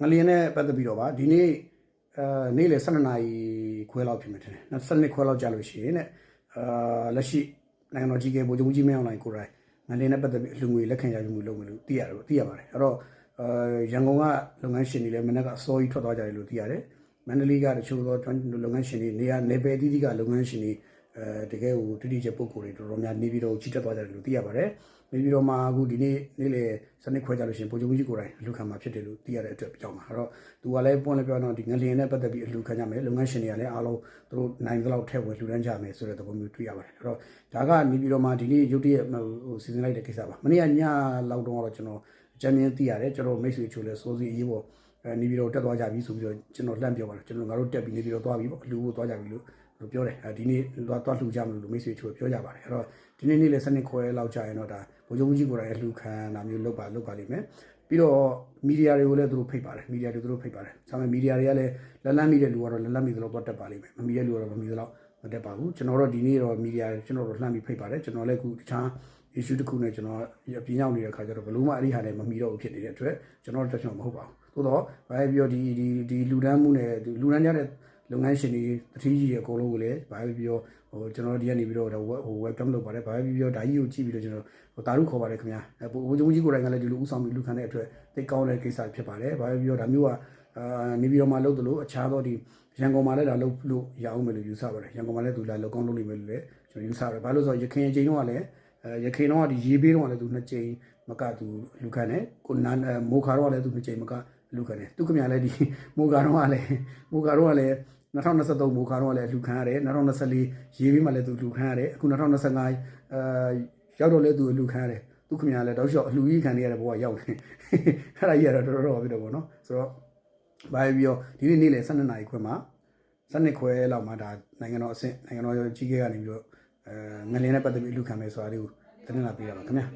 ငလျင်နဲ့ပတ်သက်ပြီးတော့ပါဒီနေ့အဲနေ့လေ12နာရီခွဲလောက်ဖြစ်မယ်ထင်တယ်12ခွဲလောက်ကြာလို့ရှိရင်တဲ့အာလက်ရှိနိုင်ငံတော်ကြီးကဗိုလ်ချုပ်ကြီးမင်းအောင်လှိုင်ကိုယ်တိုင်ငလျင်နဲ့ပတ်သက်ပြီးအလူငွေလက်ခံရယူမှုလုပ်မယ်လို့သိရတယ်သိရပါတယ်အဲ့တော့အဲရန်ကုန်ကလုပ်ငန်းရှင်တွေလည်းမနေ့ကအစောကြီးထွက်သွားကြတယ်လို့သိရတယ်မန္တလေးကတချို့သောလုပ်ငန်းရှင်တွေနေရာနေပယ်အသီးသီးကလုပ်ငန်းရှင်တွေ အဲတကယ်ကိုတိတိကျပုံကိုယ်တွေတော်တော်များနေပြီးတော့ကြီးတက်သွားကြတယ်လို့သိရပါတယ်နေပြီးတော့မှအခုဒီနေ့နေ့လေစနစ်ခွဲကြလို့ရှိရင်ဗိုလ်ချုပ်ကြီးကိုယ်တိုင်အလူခံမှာဖြစ်တယ်လို့သိရတဲ့အတွက်ကြောင့်ပါအဲ့တော့သူကလည်းပွင့်လည်းပြောတော့ဒီငလျင်နဲ့ပတ်သက်ပြီးအလူခံကြမယ်လုပ်ငန်းရှင်တွေကလည်းအားလုံးသူတို့နိုင်သလောက်ထည့်ဝင်လှူဒန်းကြမယ်ဆိုတဲ့သဘောမျိုးတွေ့ရပါတယ်အဲ့တော့ဒါကနေပြီးတော့မှဒီနေ့ရုတ်တရက်ဟိုစီစဉ်လိုက်တဲ့ကိစ္စပါမနေ့ကညလောက်တော့တော့ကျွန်တော်အကြမ်းမြင်သိရတယ်ကျွန်တော်မိတ်ဆွေချိုးလဲစိုးစီအရေးပေါ်အဲနေပြီးတော့တက်သွားကြပြီဆိုပြီးတော့ကျွန်တော်လှမ်းပြောပါတယ်ကျွန်တော်ငါတို့တက်ပြီးနေပြီးတော့သွားပြီပေါ့အလူကိုသွားကြပြီလို့ လို့ပြောတယ်အဲဒီနေ့သွားသွားလှူကြမလို့လို့မိတ်ဆွေချိုးပြောကြပါတယ်အဲ့တော့ဒီနေ့နေ့လည်းစနစ်ခွဲလောက်ကြာရင်တော့ဒါဗိုလ်ချုပ်ကြီးကိုယ်တိုင်လှူခံတာမျိုးလုပ်ပါလုပ်ပါလိမ့်မယ်ပြီးတော့မီဒီယာတွေကိုလည်းသူတို့ဖိတ်ပါတယ်မီဒီယာတွေသူတို့ဖိတ်ပါတယ်။ဒါပေမဲ့မီဒီယာတွေကလည်းလက်လန်းမိတဲ့လူကတော့လက်လန်းမိသလိုတော့တက်ပါလိမ့်မယ်။မမီတဲ့လူကတော့မမီသလောက်မတက်ပါဘူး။ကျွန်တော်တို့ဒီနေ့တော့မီဒီယာကျွန်တော်တို့လှမ်းပြီးဖိတ်ပါတယ်။ကျွန်တော်လည်းအခုတခြား issue တစ်ခုနဲ့ကျွန်တော်အပြင်းရောက်နေတဲ့ခါကျတော့ဘလို့မှအဲ့ဒီဟာနဲ့မမီတော့ဘူးဖြစ်နေတဲ့အတွက်ကျွန်တော်တို့တက်ချင်မဟုတ်ပါဘူး။သို့တော့ဘာပဲပြောဒီဒီဒီလူဒန်းမှုနဲ့ဒီလူဒန်းကြတဲ့ လုပ်ငန်းရှင်တွေတတိကြီးရဲ့အကုန်လုံးကိုလည်းဘာပဲပြောဟိုကျွန်တော်တို့ဒီကနေပြီးတော့ဟို welcome လုပ်ပါတယ်ဘာပဲပြောဒါကြီးကိုကြည့်ပြီးတော့ကျွန်တော်ဟိုတာရုခေါ်ပါတယ်ခင်ဗျာအဲဘိုးချုပ်ကြီးကိုယ်တိုင်ကလည်းဒီလိုဥဆောင်ပြီးလူခံတဲ့အတွက်သိကောင်းတဲ့ကိစ္စဖြစ်ပါတယ်ဘာပဲပြောဒါမျိုးကအာနေပြီးတော့မှလုပ်သလိုအခြားသောဒီရန်ကုန်မှာလည်းဒါလုပ်လို့ရအောင်မယ်လို့ယူဆပါတယ်ရန်ကုန်မှာလည်းသူလာလောက်ကောင်းလုပ်နိုင်မယ်လို့လည်းကျွန်တော်ယူဆပါတယ်ဘာလို့ဆိုတော့ရခိုင်အချိန်တုန်းကလည်းအဲရခိုင်တုန်းကဒီရေးပေးတုန်းကလည်းသူနှစ်ကြိမ်မကသူလူခံတယ်ကိုနန်းမိုခါတော့ကလည်းသူနှစ်ကြိမ်မကလူခံတယ်သူကမြလည်းဒီမိုခါတော့ကလည်းမိုခါတော့ကလည်း 2023မိုခါတော့လည်းလူခံရတယ်2024ရေးပေးမှလည်းသူလူခံရတယ်အခု2025အဲရောက်တော့လည်းသူလူခံရတယ်သူခင်ဗျာလည်းတောက်လျှောက်အလှကြီးခံနေရတဲ့ဘဝရောက်နေအဲ့ဒါကြီးကတော့တော်တော်ပြတော့ဗောနော်ဆိုတော့ဘာပဲပြောဒီနေ့နေ့လေ12နာရီခွဲမှာ12ခွဲလောက်မှာဒါနိုင်ငံတော်အဆင့်နိုင်ငံတော်ကြီးကဲကနေပြီးတော့အဲငလင်းနဲ့ပတ်သက်ပြီးလူခံမယ်ဆိုတာလေးကိုတင်ပြလာပေးတာပါခင်ဗျာ